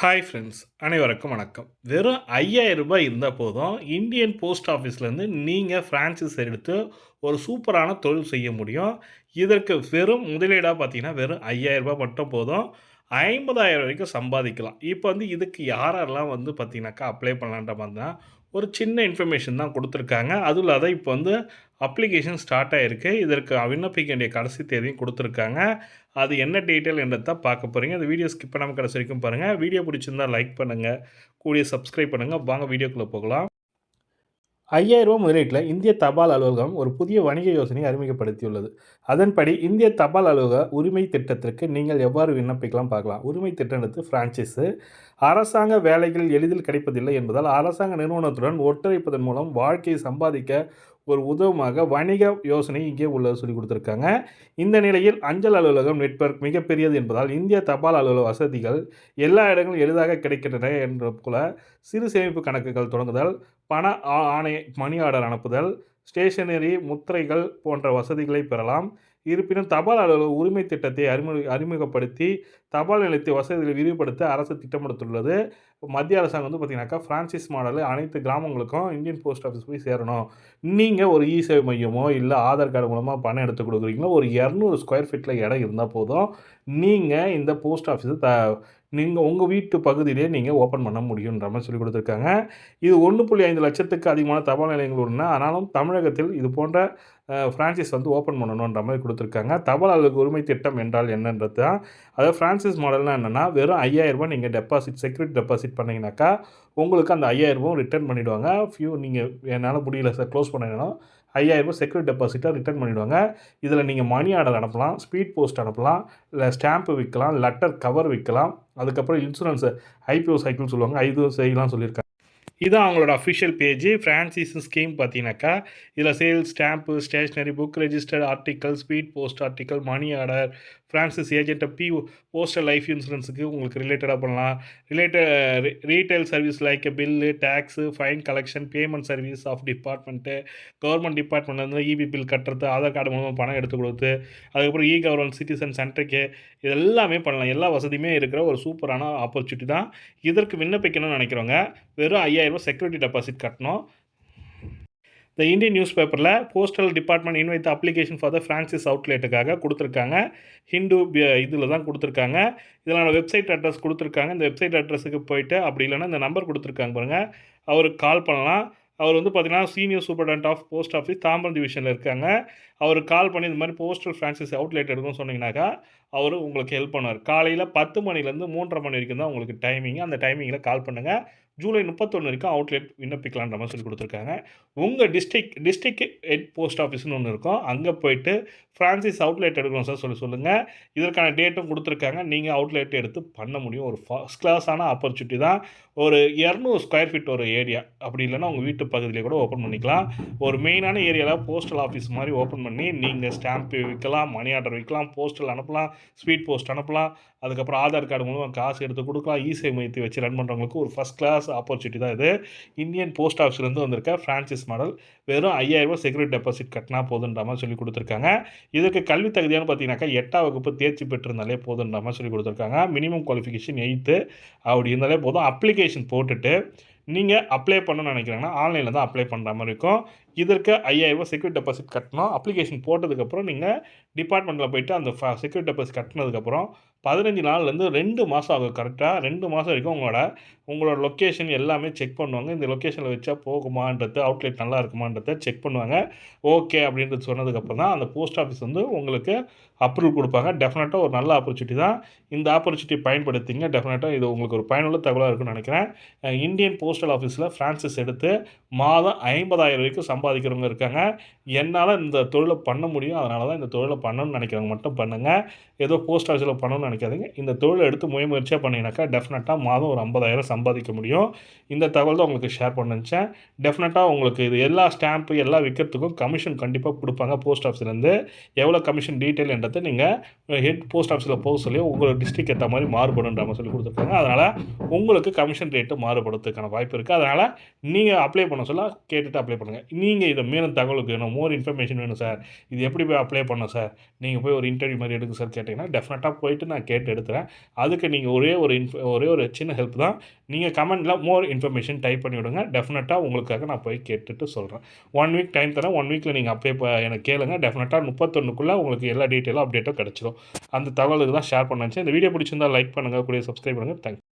Hi friends அனைவருக்கும் வணக்கம். வெறும் ஐயாயிரம் ரூபாய் இருந்தால் போதும் இந்தியன் போஸ்ட் ஆஃபீஸ்லேருந்து நீங்கள் ஃப்ரான்சிஸ் எடுத்து ஒரு சூப்பரான தொழில் செய்ய முடியும். இதற்கு வெறும் முதலீடாக பார்த்தீங்கன்னா வெறும் ஐயாயிரம் ரூபாய் மட்டும் போதும். ஐம்பதாயிரம் வரைக்கும் சம்பாதிக்கலாம். இப்போ வந்து இதுக்கு யாரெல்லாம் வந்து பார்த்தீங்கன்னாக்கா அப்ளை பண்ணலான்ற மாதிரி தான் ஒரு சின்ன இன்ஃபர்மேஷன் தான் கொடுத்துருக்காங்க. அதுவும் இல்லாத இப்போ வந்து அப்ளிகேஷன் ஸ்டார்ட் ஆகிருக்கு இதற்கு விண்ணப்பிக்க வேண்டிய கடைசி தேதியும் கொடுத்துருக்காங்க. அது என்ன டீட்டெயில் என்றதை பார்க்க போகிறீங்க அந்த வீடியோ ஸ்கிப் பண்ணாமல் கடைசி வரைக்கும் பாருங்கள் வீடியோ பிடிச்சிருந்தால் லைக் பண்ணுங்கள் கூடிய சப்ஸ்கிரைப் பண்ணுங்கள் வாங்க வீடியோக்குள்ளே போகலாம். ஐயாயிரம் ரூபாய் முதலீட்டில் இந்திய தபால் அலுவலகம் ஒரு புதிய வணிக யோசனையை அறிமுகப்படுத்தியுள்ளது. அதன்படி இந்திய தபால் அலுவலக உரிமை திட்டத்திற்கு நீங்கள் எவ்வாறு விண்ணப்பிக்கலாம் பார்க்கலாம். உரிமை திட்டத்து ஃப்ரான்ச்சைஸு அரசாங்க வேலைகள் எளிதில் கிடைப்பதில்லை என்பதால் அரசாங்க நிறுவனத்துடன் ஒத்துழைப்பதன் மூலம் வாழ்க்கையை சம்பாதிக்க ஒரு உதவமாக வணிக யோசனை இங்கே உள்ளது சொல்லி கொடுத்துருக்காங்க. இந்த நிலையில் அஞ்சல் அலுவலகம் நெட்வொர்க் மிகப்பெரியது என்பதால் இந்திய தபால் அலுவலக வசதிகள் எல்லா இடங்களும் எளிதாக கிடைக்கின்றன என்ற போல சிறு சேமிப்பு கணக்குகள் தொடங்குதல் பண ஆணை மணி ஆர்டர் அனுப்புதல் ஸ்டேஷனரி முத்திரைகள் போன்ற வசதிகளை பெறலாம். இருப்பினும் தபால் அலுவலக உரிமை திட்டத்தை அறிமுக அறிமுகப்படுத்தி தபால் நிலையத்தை வசதிகளை விரிவுபடுத்த அரசு திட்டமிடுத்துள்ளது மத்திய அரசாங்கம் வந்து பார்த்தீங்கன்னாக்கா ஃப்ரான்சிஸ் மாடல் அனைத்து கிராமங்களுக்கும் இந்தியன் போஸ்ட் ஆஃபீஸ் போய் சேரணும். நீங்கள் ஒரு இ சேவை மையமோ இல்லை ஆதார் கார்டு மூலமாக பணம் எடுத்து கொடுக்குறீங்களோ ஒரு இரநூறு ஸ்கொயர் ஃபீட்டில் இடம் இருந்தால் போதும். நீங்கள் இந்த போஸ்ட் ஆஃபீஸை த நீங்கள் உங்கள் வீட்டு பகுதியிலே நீங்கள் ஓப்பன் பண்ண முடியுன்ற மாதிரி சொல்லி கொடுத்துருக்காங்க. இது ஒன்று புள்ளி ஐந்து லட்சத்துக்கு அதிகமான தபால் நிலையங்கள் உள்ள ஆனாலும் தமிழகத்தில் இது போன்ற ஃப்ரான்ச்சைஸ் வந்து ஓப்பன் பண்ணணுன்ற மாதிரி கொடுத்துருக்காங்க. தபால் உரிமை திட்டம் என்றால் என்னன்றது தான். அதாவது ஃப்ரான்சிஸ் மாடல்னால் என்னென்னா வெறும் ஐயாயிரரூபா நீங்கள் டெபாசிட் செக்யூரிட்டி டெபாசிட் பண்ணிங்கனாக்கா உங்களுக்கு அந்த ஐயாயிரரூபாவும் ரிட்டர்ன் பண்ணிவிடுவாங்க ஃபியூ நீங்கள் என்னால் முடியல சார் க்ளோஸ் பண்ணிடணும் ஐயாயிரரூபா செக்யூரிட்டி டெபாசிட்டாக ரிட்டர்ன் பண்ணிவிடுவாங்க இதில் நீங்கள் மணி ஆர்டர் அனுப்பலாம் ஸ்பீட் போஸ்ட் அனுப்பலாம் இல்லை ஸ்டாம்ப்பு விற்கலாம் லெட்டர் கவர் விற்கலாம் அதுக்கப்புறம் இன்சூரன்ஸு ஐபிஓ சைக்கிள் சொல்லுவாங்க. ஐபிஓ செய்யலாம் சொல்லியிருக்காங்க. இதுதான் அவங்களோட அஃபிஷியல் பேஜ் ஃப்ரான்சிஸ் ஸ்கீம் பார்த்தீங்கன்னாக்கா இதில் sales stamp stationery book registered article speed post article money order franchise ஏஜென்ட்டை B postal life இன்சூரன்ஸுக்கு உங்களுக்கு ரிலேட்டடாக பண்ணலாம். Related retail service like bill tax fine collection payment service of department government டிபார்ட்மெண்ட்லேருந்து EB bill கட்டுறது Aadhaar card மூலமாக பணம் எடுத்து கொடுத்து அதுக்கப்புறம் இ கவர்மெண்ட் சிட்டிசன் சென்டருக்கு இது எல்லாமே பண்ணலாம். எல்லா வசதியுமே இருக்கிற ஒரு சூப்பரான ஆப்பர்ச்சுனிட்டி தான். இதற்கு விண்ணப்பிக்கணும்னு நினைக்கிறவங்க வெறும் ஐயாயிரரூபா செக்யூரிட்டி டெபாசிட் கட்டணும்? த இந்தியன் நியூஸ் பேப்பரில் போஸ்டல் டிபார்ட்மெண்ட் இன்வைத்த அப்ளிகேஷன் ஃபார் த ஃப்ரான்சிஸ் அவுட்லெட்டுக்காக கொடுத்துருக்காங்க. ஹிந்து இதில் தான் கொடுத்துருக்காங்க. இதனால் வெப்சைட் அட்ரஸ் கொடுத்துருக்காங்க. இந்த வெப்சைட் அட்ரஸுக்கு போயிட்டு அப்படி இல்லைன்னா இந்த நம்பர் கொடுத்துருக்காங்க பாருங்கள் அவருக்கு கால் பண்ணலாம். அவர் வந்து பார்த்தீங்கன்னா senior superintendent of post office Tambaram டிவிஷனில் இருக்காங்க. அவர் கால் பண்ணி இந்த மாதிரி போஸ்டல் ஃப்ரான்சிஸ் அவுட்லெட் எடுக்கணும்னு சொன்னீங்கன்னாக்கா அவர் உங்களுக்கு ஹெல்ப் பண்ணுவார். காலையில் பத்து மணிலேருந்து மூன்றரை மணி வரைக்கும் தான் உங்களுக்கு டைமிங் அந்த டைமிங்கில் கால் பண்ணுங்கள் ஜூலை முப்பத்தொன்று வரைக்கும் அவுட்லெட் விண்ணப்பிக்கலான்ற மாதிரி சொல்லி கொடுத்துருக்காங்க. உங்கள் டிஸ்ட்ரிக் டிஸ்ட்ரிக் ஹெட் போஸ்ட் ஆஃபீஸ்னு ஒன்று இருக்கும். அங்கே போயிட்டு ஃப்ரான்சிஸ் அவுட்லெட் எடுக்கணும் சார் சொல்லி சொல்லுங்கள் இதற்கான டேட்டும் கொடுத்துருக்காங்க. நீங்கள் அவுட்லெட் எடுத்து பண்ண முடியும். ஒரு ஃபஸ்ட் கிளாஸான ஆப்பர்ச்சுனிட்டி தான். ஒரு இரநூறு ஸ்கொயர் ஃபீட் ஒரு ஏரியா அப்படி இல்லைன்னா உங்கள் வீட்டு பகுதியிலே கூட ஓப்பன் பண்ணிக்கலாம். ஒரு மெயினான ஏரியாவில் போஸ்டல் ஆஃபீஸ் மாதிரி ஓப்பன் பண்ணி நீங்கள் ஸ்டாம்ப் விற்கலாம் மணி ஆர்டர் விற்கலாம் போஸ்டல் அனுப்பலாம். ஸ்பீட் போஸ்ட் அனுப்பலாம். அதுக்கப்புறம் ஆதார் கார்டு மூலமாக காசு எடுத்து கொடுக்கலாம். இசை மையத்தை வச்சு ரன் பண்ணுறவங்களுக்கு ஒரு ஃபஸ்ட் கிளாஸ் ஆப்பர்ச்சுனிட்டி தான் இது. இந்தியன் போஸ்ட் ஆஃபீஸ்லேருந்து வந்திருக்க ஃப்ரான்சிஸ் மாடல் வெறும் ஐயாயிரரூபா செக்யூரிட்டி டெபாசிட் கட்டினா போதுன்ற மாதிரி சொல்லி கொடுத்துருக்காங்க. இதுக்கு கல்வி தகுதியானு பார்த்தீங்கன்னாக்கா எட்டாம் வகுப்பு தேர்ச்சி பெற்றிருந்தாலே போதுன்ற மாதிரி சொல்லி கொடுத்துருக்காங்க. மினிமம் குவாலிஃபிகேஷன் எயித்து அப்படி இருந்தாலே போதும். அப்ளிகேஷன் போட்டுட்டு நீங்கள் அப்ளை பண்ணணும்னு நினைக்கிறாங்கன்னா ஆன்லைனில் தான் அப்ளை பண்ணுற மாதிரி இருக்கும். இதற்கு ஐயாயிரரூபா செக்யூரிட் டெபாசிட் கட்டணும். அப்ளிகேஷன் போட்டதுக்கப்புறம் நீங்கள் டிபார்ட்மெண்ட்டில் போயிட்டு அந்த செக்யூரிட்டி டெபாசிட் கட்டினதுக்கப்புறம் பதினஞ்சு நாள்லேருந்து ரெண்டு மாதம் ஆகும். கரெக்டாக ரெண்டு மாதம் வரைக்கும் உங்களோட உங்களோட லொக்கேஷன் எல்லாமே செக் பண்ணுவாங்க. இந்த லொக்கேஷனில் வச்சா போகுமான்றது அவுட்லெட் நல்லா இருக்குமான்றத செக் பண்ணுவாங்க. ஓகே அப்படின்றது சொன்னதுக்கப்புறம் தான் அந்த போஸ்ட் ஆஃபீஸ் வந்து உங்களுக்கு அப்ரூவல் கொடுப்பாங்க. டெஃபினட்டாக ஒரு நல்ல ஆப்பர்ச்சுனிட்டி தான். இந்த ஆப்பர்ச்சுனிட்டி பயன்படுத்திங்க. டெஃபினட்டாக இது உங்களுக்கு ஒரு பயனுள்ள தகவலாக இருக்குன்னு நினைக்கிறேன். இந்தியன் போஸ்டல் ஆஃபீஸில் ஃப்ரான்சிஸ் எடுத்து மாதம் ஐம்பதாயிரம் வரைக்கும் சம்பாதிக்கிறவங்க இருக்காங்க. என்னால் இந்த தொழிலை பண்ண முடியும். அதனால தான் இந்த தொழிலை பண்ணணும்னு நினைக்கிறவங்க மட்டும் பண்ணுங்கள் ஏதோ போஸ்ட் ஆஃபீஸில் பண்ணணும்னு நினைக்காதீங்க. இந்த தொழிலை எடுத்து முயற்சியாக பண்ணிங்கனாக்கா டெஃபினட்டாக மாதம் ஒரு ஐம்பதாயிரம் சம்பாதிக்க முடியும். இந்த தகவல் தான் உங்களுக்கு ஷேர் பண்ணிச்சேன் டெஃபினட்டாக உங்களுக்கு இது எல்லா ஸ்டாம்ப்பு எல்லாம் விற்கிறதுக்கும் கமிஷன் கண்டிப்பாக கொடுப்பாங்க போஸ்ட் ஆஃபீஸ்லேருந்து எவ்வளோ கமிஷன் டீட்டெயில் என்றதை நீங்கள் ஹெட் போஸ்ட் ஆஃபீஸில் போக சொல்லி உங்களோட டிஸ்ட்ரிக் ஏற்ற மாதிரி மாறுபடுன்ற மாதிரி சொல்லி கொடுத்துருக்காங்க. அதனால் உங்களுக்கு கமிஷன் ரேட்டு மாறுபடுறதுக்கான வாய்ப்பு இருக்குது அதனால் நீங்கள் அப்ளை பண்ண சொல்ல கேட்டுட்டு அப்ளை பண்ணுங்கள் நீங்கள் நீங்கள் இதை மேலும் தகவலுக்கு வேணும் மோர் இன்ஃபர்மேஷன் வேணும் சார் இது எப்படி போய் அப்ளை பண்ணும் சார் நீங்கள் போய் ஒரு இன்டர்வியூ மாதிரி எடுங்க சார் கேட்டிங்கன்னா டெஃபினட்டாக போயிட்டு நான் கேட்டு எடுத்துறேன். அதுக்கு நீங்கள் ஒரே ஒரு இன்ஃப ஒரே ஒரு சின்ன ஹெல்ப் தான். நீங்கள் கமெண்டில் மோர் இன்ஃபர்மேஷன் டைப் பண்ணி விடுங்க. டெஃபினட்டாக உங்களுக்காக நான் போய் கேட்டுட்டு சொல்கிறேன் ஒன் வீக் டைம் தரேன். ஒன் வீக்கில் நீங்கள் அப்ளை எனக்கு கேளுங்க. டெஃபினட்டாக முப்பத்தொன்றுக்குள்ளே உங்களுக்கு எல்லா டீட்டெயிலும் அப்டேட்டும் கிடச்சிடும் அந்த தகவலுக்கு தான் ஷேர் பண்ணுச்சு இந்த வீடியோ பிடிச்சிருந்தா லைக் பண்ணுங்கள் கூட சப்ஸ்கிரைப் பண்ணுங்கள் தேங்க்ஸ்